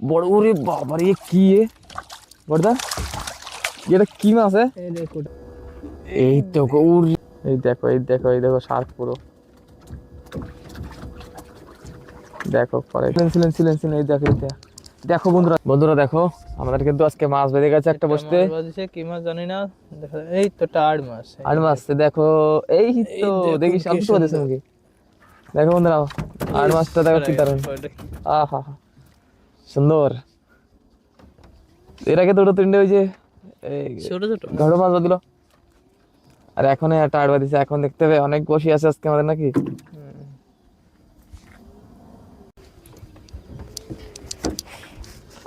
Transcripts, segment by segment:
বড় ওরে বাবারে এ কি এ? বড়দা এটা কি মাছ? এই দেখো। এই দেখো উর। এই দেখো এই দেখো এই দেখো শার্ক পুরো। দেখো পরে। ছিলেন ছিলেন ছিলেন এই দেখো এটা দেখো। বন্ধুরা। বন্ধুরা দেখো আমাদের কিন্তু আজকে মাছ বেঁধে গেছে একটা বসতে। কি মাছ জানি না। এই তো টাড় মাছ আর মাছ দেখো। এই তো দেখো দিয়েছে নাকি? দেখো বন্ধুরা আর মাছটা দেখো কি দারুণ। আহা। সুন্দর। এর আগে দুটো তিনটে ওই যে এই ছোট ছোট। ঘড়ো মাছ বাঁধিল আর এখন একটা আড় বাঁধিছে এখন দেখতে হবে। অনেক বসি আছে আজকে আমাদের নাকি।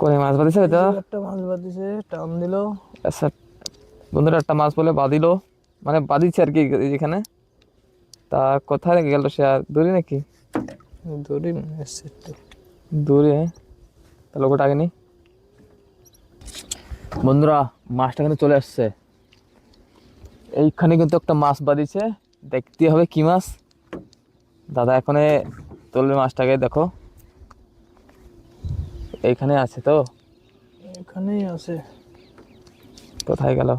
কোনে মাছ বাঁধিছে এটা? একটা মাছ বাদিছে টান দিল। আচ্ছা বন্ধুরা একটা মাছ বলে বাঁধিলো মানে বাঁধিছে আর কি এখানে তা কোথায় গেল সে? আর দূরে নাকি? একটু। দূরে? তা লোকটা আগে নেই বন্ধুরা মাছটা কিন্তু চলে আসছে। এইখানে কিন্তু একটা মাছ বাঁধিছে। দেখতে হবে কি মাছ। দাদা এখানে তুলবে মাছটাকে দেখো। এইখানে আছে তো? এখানেই আছে। কোথায় গেল?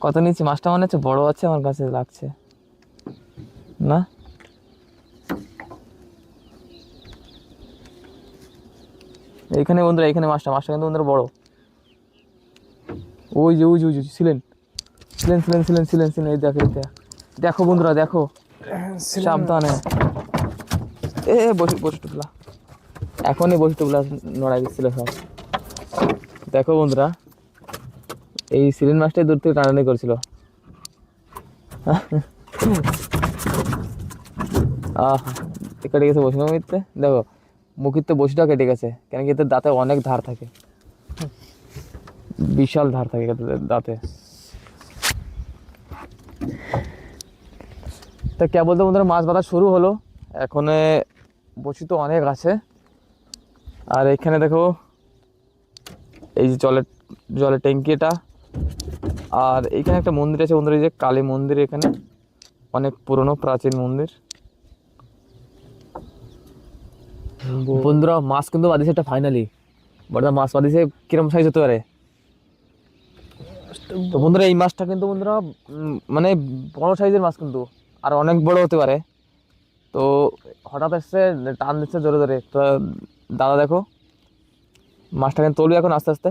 কত নিচে মাছটা মনে হচ্ছে বড় আছে আমার কাছে লাগছে। না? এইখানে বন্ধুরা এখানে মাছটা মাছটা কিন্তু বন্ধুরা বড়। ওই যে ওই যে ওই যে ছিলেন ছিলেন ছিলেন ছিলেন ছিলেন ছিলেন এই দেখো দেখো। বন্ধুরা দেখো। সাবধানে। এ বসে বসে টুকলা এখনই বসে টুকলা নড়াই দিচ্ছিল সব দেখো বন্ধুরা এই সিলিন মাছটাই দূর থেকে টানাটানি করছিল। আহ কেটে গেছে বসি মুখিতে দেখো মুখিতে বসিটা কেটে গেছে কেন কি এদের দাঁতে অনেক ধার থাকে। বিশাল ধার থাকে এতে দাঁতে। তা কে বলতে বন্ধুরা, মাছ বাঁধা শুরু হলো। এখন বসি তো অনেক আছে। আর এখানে দেখো, এই যে জলের জলের ট্যাঙ্কি এটা। আর এখানে একটা মন্দির আছে বন্ধুরা, এই যে কালী মন্দির এখানে। অনেক পুরনো, প্রাচীন মন্দির। বন্ধুরা মাছ কিন্তু বাদিছে একটা ফাইনালি বড়দা মাছ বাদিছে কিরম সাইজ হতে পারে? তো বন্ধুরা এই মাছটা কিন্তু বন্ধুরা মানে বড় সাইজের মাছ কিন্তু আর অনেক বড় হতে পারে। তো হঠাৎ এসছে টান দিচ্ছে জোরে জোরে। তো দাদা দেখো মাছটা কিন্তু তুলবে এখন আস্তে আস্তে।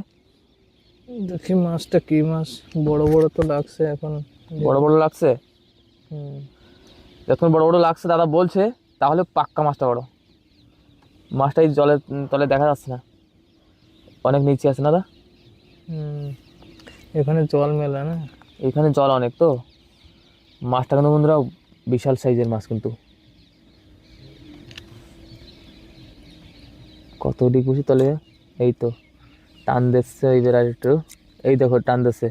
দেখি মাছটা কি মাছ বড় বড় তো লাগছে এখন। বড় বড় লাগছে? হুম। যখন বড় বড় লাগছে দাদা বলছে তাহলে পাক্কা মাছটা বড় মাছটা এই জলের তলে দেখা যাচ্ছে না। অনেক নিচে আছে না দা এখানে জল মেলা না? এখানে জল অনেক তো। মাছটা কিন্তু বন্ধুরা বিশাল সাইজের মাছ কিন্তু। কত ডিগ বসি তলে? এই তো টান দিচ্ছে এইবার আর একটু। এই দেখো টান দিচ্ছে।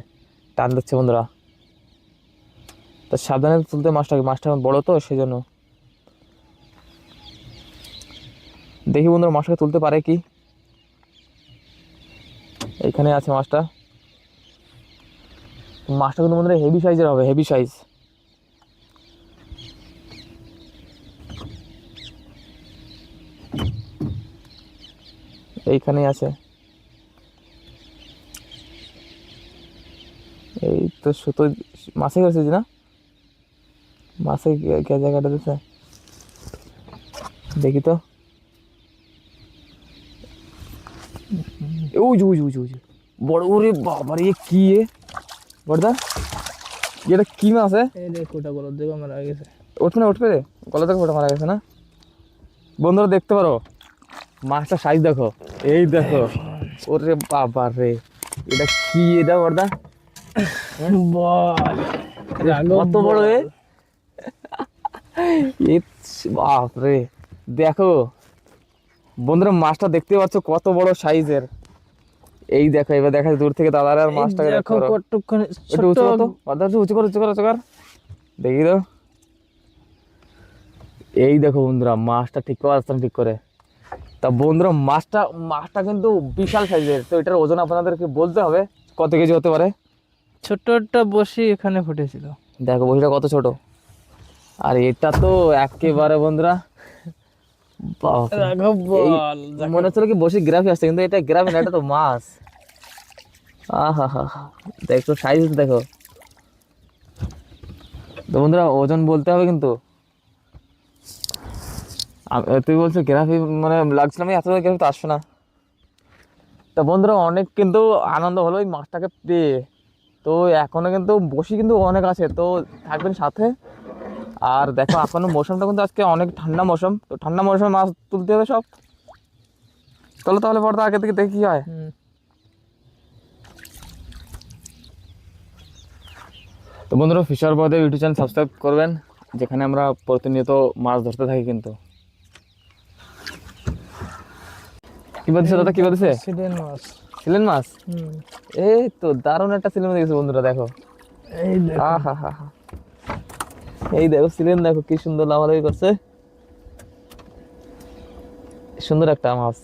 টান দিচ্ছে বন্ধুরা। তা সাবধানে তুলতে মাছটাকে মাছটা বড় তো সেই জন্য। দেখি বন্ধুরা মাছটাকে তুলতে পারে কি? এইখানে আছে মাছটা। মাছটা কিন্তু বন্ধুরা হেভি সাইজের হবে হেভি সাইজ এইখানেই আছে। এই তো সুতো মাছে গেছে না? মাছে কে জায়গাটা দিতে দেখি তো। ওই যে ওই যে ওই যে ওই যে। বড় ওরে বাবারে এ কি এ? বড়দা এটা কি মাছ এ? এই দেখ ওটা বলো দেবা মারা গেছে। উঠবে না উঠবে রে। গলা থেকে ফোটা মারা গেছে না? বন্ধুরা দেখতে পারো? মাছটা সাইজ দেখো। এই দেখো। ওরে বাবা রে এটা কি এটা বড়দা? বল। কত বড় এ? এ বাপ রে দেখো। বন্ধুরা মাছটা দেখতে পাচ্ছ কত বড় সাইজের এই দেখো এবার দেখা দূর থেকে দাদার আর মাছটাকে দেখো কতক্ষণ একটু উঁচু করো তো অর্ধ একটু উঁচু করো উঁচু করো উঁচু কর। দেখি তো। এই দেখো বন্ধুরা মাছটা ঠিক করে আসতাম ঠিক করে। তা বন্ধুরা মাছটা মাছটা কিন্তু বিশাল সাইজের তো এটার ওজন আপনাদেরকে বলতে হবে কত কেজি হতে পারে? ছোট্ট একটা বসি এখানে ফুটেছিল। দেখো বসিটা কত ছোট। আর এটা তো একেবারে বন্ধুরা বাপ রে। রাঘব বল এই মনে হচ্ছিল কি বসে গ্রাফি আসছে কিন্তু এটা গ্রাফি না এটা তো মাছ। আহা হা দেখো সাইজ দেখো। তো বন্ধুরা ওজন বলতে হবে কিন্তু। তুই বলছো গ্রাফি মানে লাগছিল আমি এত গ্রাফি তো আসবে না। তো বন্ধুরা অনেক কিন্তু আনন্দ হলো এই মাছটাকে পেয়ে। তো এখনও কিন্তু বসি কিন্তু অনেক আছে তো থাকবেন সাথে। আর দেখো এখনও মৌসুমটা কিন্তু আজকে অনেক ঠান্ডা মৌসুম। তো ঠান্ডা মৌসুমে মাছ তুলতে হবে সব। চলো তাহলে পরে আগে থেকে দেখি কি হয়। তো বন্ধুরা ফিশার পদে ইউটিউব চ্যানেল সাবস্ক্রাইব করবেন যেখানে আমরা প্রতিনিয়ত মাছ ধরতে থাকি কিন্তু। কি বলছে দাদা কি বলছে সিলেন মাছ। সিলেন মাছ? এই তো দারুণ একটা সিলেন দেখেছে বন্ধুরা দেখো। এই আহা হা হা এই দেখো সিলেন দেখো কি সুন্দর লাভালাভি করছে। সুন্দর একটা মাছ।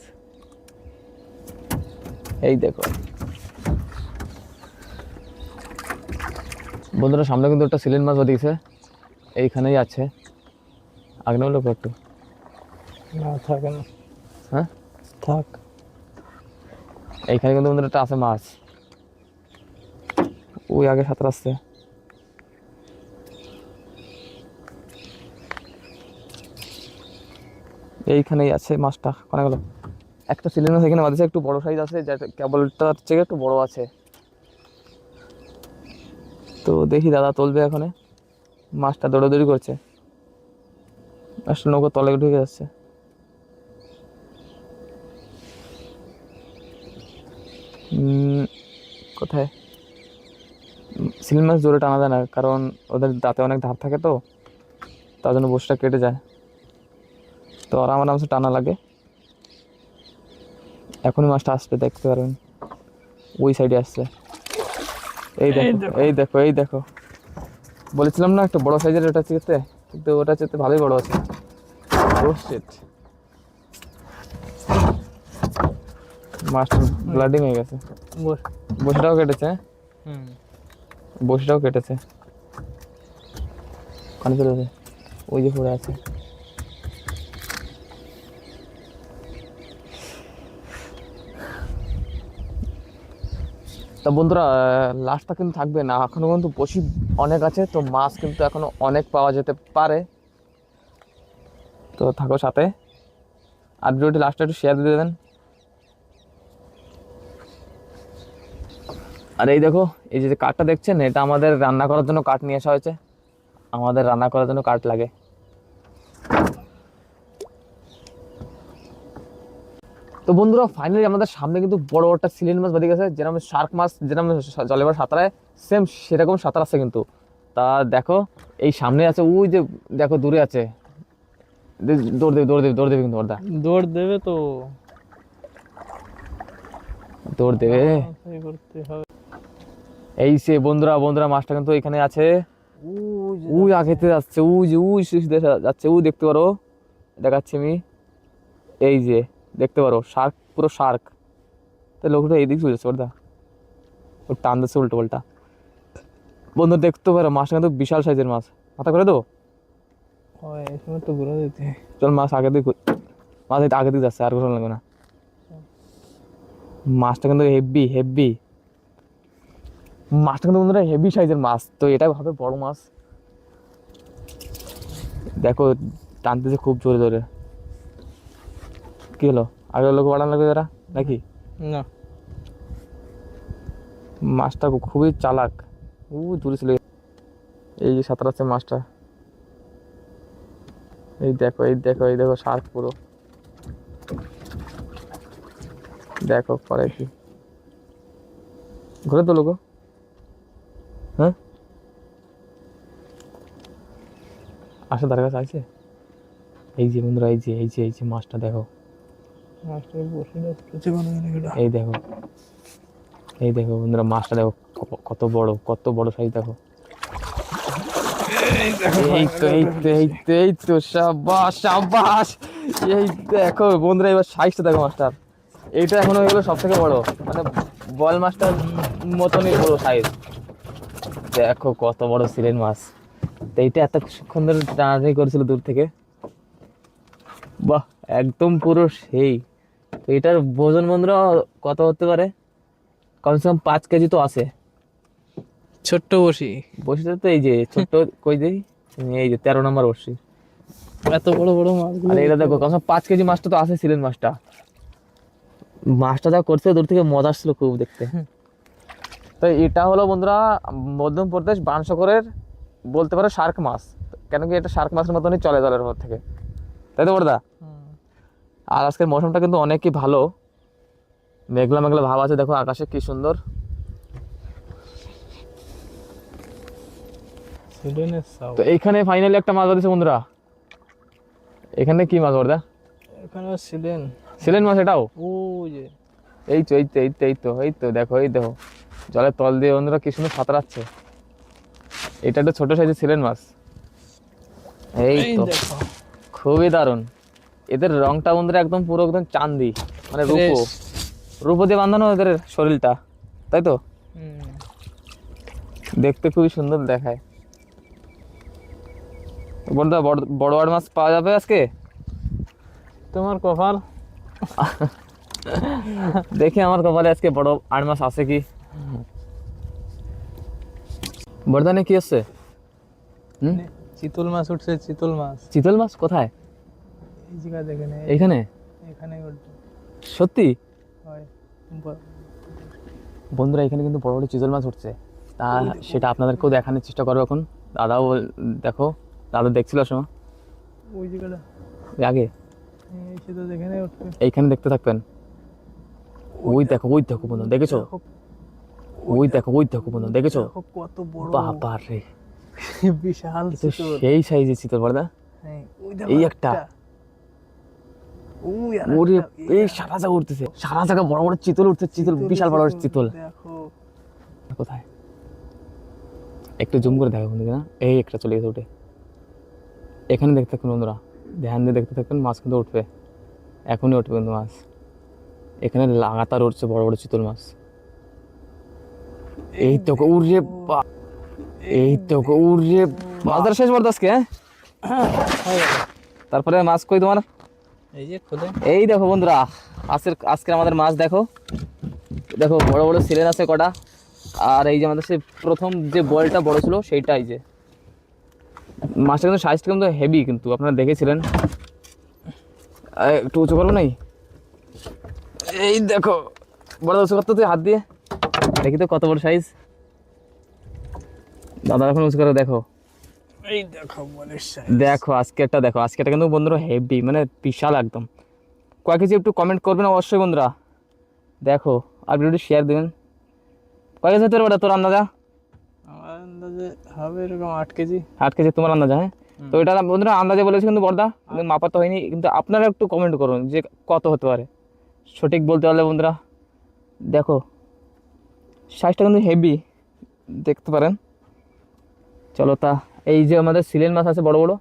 এই দেখো। বন্ধুরা সামনে কিন্তু একটা সিলেন মাছ দিয়েছে এইখানেই আছে। আগে বলো একটু। না থাকে না। হ্যাঁ? থাক। এইখানে কিন্তু বন্ধুরা একটা আছে মাছ। ওই আগে সাঁতার আসছে এইখানেই আছে মাছটা কোনে গেল একটা সিলিং মাছ এখানে বাঁধেছে একটু বড় সাইজ আছে যেটা কেবলটা থেকে একটু বড় আছে। তো দেখি দাদা তুলবে এখানে। মাছটা দৌড়াদৌড়ি করছে। মাছটা নৌকো তলে ঢুকে যাচ্ছে। কোথায়? সিলিং মাছ জোরে টানা যায় না, কারণ ওদের দাঁতে অনেক ধার থাকে তো, তার জন্য বসটা কেটে যায়। তো আরাম আরামসে টানা লাগে। এখনই মাছটা আসবে দেখতে পারবেন। ওই সাইডে আসছে। এই দেখো এই দেখো এই দেখো। বলেছিলাম না একটা বড় সাইজের ওটা চেতে কিন্তু ওটা চেতে ভালোই বড় আছে। ও শিট মাছটা ব্লাডিং হয়ে গেছে। বস। বসিটাও কেটেছে হ্যাঁ? হুম। বসিটাও কেটেছে। ওখানে চলে ওই যে পড়ে আছে। তা বন্ধুরা লাস্টটা কিন্তু থাকবে না এখনও কিন্তু বসি অনেক আছে, তো মাছ কিন্তু এখনও অনেক পাওয়া যেতে পারে। তো থাকো সাথে। আর ভিডিওটি লাস্টটা একটু শেয়ার দিয়ে দেবেন। আর এই দেখো, এই যে কাঠটা দেখছেন, এটা আমাদের রান্না করার জন্য কাঠ নিয়ে আসা হয়েছে। আমাদের রান্না করার জন্য কাঠ লাগে। তো বন্ধুরা ফাইনালি আমাদের সামনে কিন্তু বড় বড় একটা সিলিন মাছ বেঁধে গেছে যেরকম শার্ক মাছ যেরকম জলে এবার সাঁতারায় সেম সেরকম সাঁতার আছে কিন্তু। তা দেখো এই সামনে আছে ওই যে দেখো দূরে আছে। দৌড় দেবে দৌড় দেবে দৌড় দেবে কিন্তু দৌড় দেবে তো। দৌড় দেবে। এই করতে সে বন্ধুরা বন্ধুরা মাছটা কিন্তু এখানে আছে। ওই আগেতে যাচ্ছে ওই যে শীষ দেখা যাচ্ছে ওই দেখতে পারো। দেখাচ্ছি আমি। এই যে দেখতে পারো শার্ক পুরো শার্ক তো লোকটা এইদিক চলে যাচ্ছে ওটা ও টান দিচ্ছে উল্টো পাল্টা। বন্ধু দেখতে পারো মাছটা কিন্তু বিশাল সাইজের মাছ। মাথা করে দেবো? তো ঘুরে দিতে। চল মাছ আগে দিকে। মাছ আগে দিকে যাচ্ছে আর ঘোরানো লাগবে না। মাছটা কিন্তু হেভি হেভি মাছটা কিন্তু বন্ধুরা হেভি সাইজের মাছ তো এটা হবে বড় মাছ। দেখো টানতেছে খুব জোরে জোরে। কি হলো? আগের লোক বাড়ানো লাগবে এরা নাকি? না। মাছটা খুবই চালাক। ও দূরে এই যে সাঁতার আছে মাছটা। এই দেখো এই দেখো এই দেখো শার্ক পুরো। দেখো পরে কি। ঘুরে তোলো গো। হ্যাঁ? আসো তার কাছে আছে এই যে বন্ধুরা এই যে এই যে এই যে মাছটা দেখো মাস্টার বসে যাচ্ছে কোনো এটা এই দেখো। এই দেখো বন্ধুরা মাছটা দেখো কত বড় কত বড় সাইজ দেখো। এই তো এই তো এই তো এই তো সাবাস সাবাস। এই দেখো বন্ধুরা এবার সাইজটা দেখো মাছটার। এইটা এখনও এগুলো সব থেকে বড়। মানে বল মাছটার মতনই বড় সাইজ দেখো কত বড় সিলেন মাছ। তো এইটা এত সুন্দর টানাটানি করেছিল দূর থেকে। বাহ একদম পুরো সেই। তো এটার ওজন বন্ধুরা কত হতে পারে? কমসে কম পাঁচ কেজি তো আছে। ছোট্ট বসি বসিতে তো এই যে ছোট্ট কই দিই? এই যে তেরো নম্বর বসি এত বড় বড় মাছগুলো। আর এটা দেখো কমসে কম পাঁচ কেজি মাছটা তো আছে ছিলেন মাছটা। মাছটা যা করছে দূর থেকে মজা আসছিল খুব দেখতে। তো এটা হলো বন্ধুরা মধ্যপ্রদেশ বানশকরের বলতে পারো শার্ক মাছ। কেন কি এটা শার্ক মাছের মতনই চলে জলের মধ্যে থেকে। তাই তো বড়দা। আর আজকের মৌসুমটা কিন্তু অনেকই ভালো। মেঘলা মেঘলা ভাব আছে দেখো আকাশে কি সুন্দর। তো এইখানে ফাইনালি একটা মাছ ধরেছে বন্ধুরা। এখানে কি মাছ বড়দা এখানে ছিলেন ছিলেন মাছ এটাও? ও যে। এই তো এই তো এই তো এই তো এই তো দেখো এই দেখো। জলের তল দিয়ে বন্ধুরা কি সুন্দর সাঁতরাচ্ছে এটা একটা ছোট সাইজের ছিলেন মাছ। এই এই তো খুবই দারুণ। এদের রংটা বন্ধুরা একদম পুরো একদম চান্দি মানে রূপো। রূপো দিয়ে বাঁধানো এদের শরীরটা তাই তো? দেখতে খুবই সুন্দর দেখায়। বড়দা বড় বড় মাছ পাওয়া যাবে আজকে? তোমার কপাল? দেখি আমার কপালে আজকে বড় আট মাস আছে কি? বর্দানে কি আছে হুম? চিতল মাছ উঠছে চিতল মাছ। চিতল মাছ কোথায়? এই জায়গা দেখে নে এইখানে এখানে সত্যি? বন্ধুরা এখানে কিন্তু বড় বড় চিতল মাছ উঠছে। তা সেটা আপনাদেরকেও দেখানোর চেষ্টা করব এখন। দাদাও দেখো দাদা দেখছিল সময় ওই জায়গাটা আগে? এইখানে দেখতে থাকবেন। ওই দেখো ওই দেখো বন্ধু দেখেছ? ওই দেখো ওই দেখো বন্ধু দেখেছ? কত বড়। বাবা রে বিশাল সেই সাইজের চিতল বড়দা। হ্যাঁ, এই একটা। ওরে এই সারা জায়গা উঠতেছে সারা জায়গা বড় বড় চিতল উঠছে চিতল বিশাল বড় চিতল দেখো। কোথায়? একটু জুম করে দেখো বন্ধু না এই একটা চলে গেছে উঠে। এখানে দেখতে থাকুন বন্ধুরা ধ্যান দিয়ে দেখতে থাকুন মাছ কিন্তু উঠবে। এখনই উঠবে কিন্তু মাছ। এখানে লাগাতার উঠছে বড় বড় চিতল মাছ। এই তো উড়ে এই তো উড়ে মাছ ধরা শেষ বড় আজকে হ্যাঁ। তারপরে মাছ কই তোমার? এই যে এই দেখো বন্ধুরা, আজকের আজকে আমাদের মাছ দেখো। দেখো, বড় বড় সিলেন আছে কটা। আর এই যে আমাদের সে প্রথম যে বলটা বড় ছিল, সেইটাই যে। মাছটা কিন্তু সাইজটা কিন্তু হেভি কিন্তু, আপনারা দেখেছিলেন। একটু উঁচু করব নাই? এই দেখো, বড় উঁচু করতে তুই হাত দিয়ে। দেখি তো কত বড় সাইজ দাদা এখন উঁচু করে দেখো। এই দেখো দেখো আজকেরটা দেখো আজকেরটা কিন্তু বন্ধুরা হেভি মানে বিশাল একদম। কয়েক কিছু একটু কমেন্ট করবেন অবশ্যই বন্ধুরা। দেখো আর ভিডিওটি শেয়ার দেবেন। কয় কেজি হতে পারে তোর আন্দাজা? আমার আন্দাজে হবে এরকম আট কেজি। আট কেজি তোমার আন্দাজা হ্যাঁ? তো এটা বন্ধুরা আন্দাজে বলেছে কিন্তু বর্দা মাপা তো হয়নি কিন্তু আপনারা একটু কমেন্ট করুন যে কত হতে পারে। সঠিক বলতে পারলে বন্ধুরা। দেখো সাইজটা কিন্তু হেভি দেখতে পারেন। চলো তা এই যে আমাদের সিলেন মাছ আছে বড় বড়।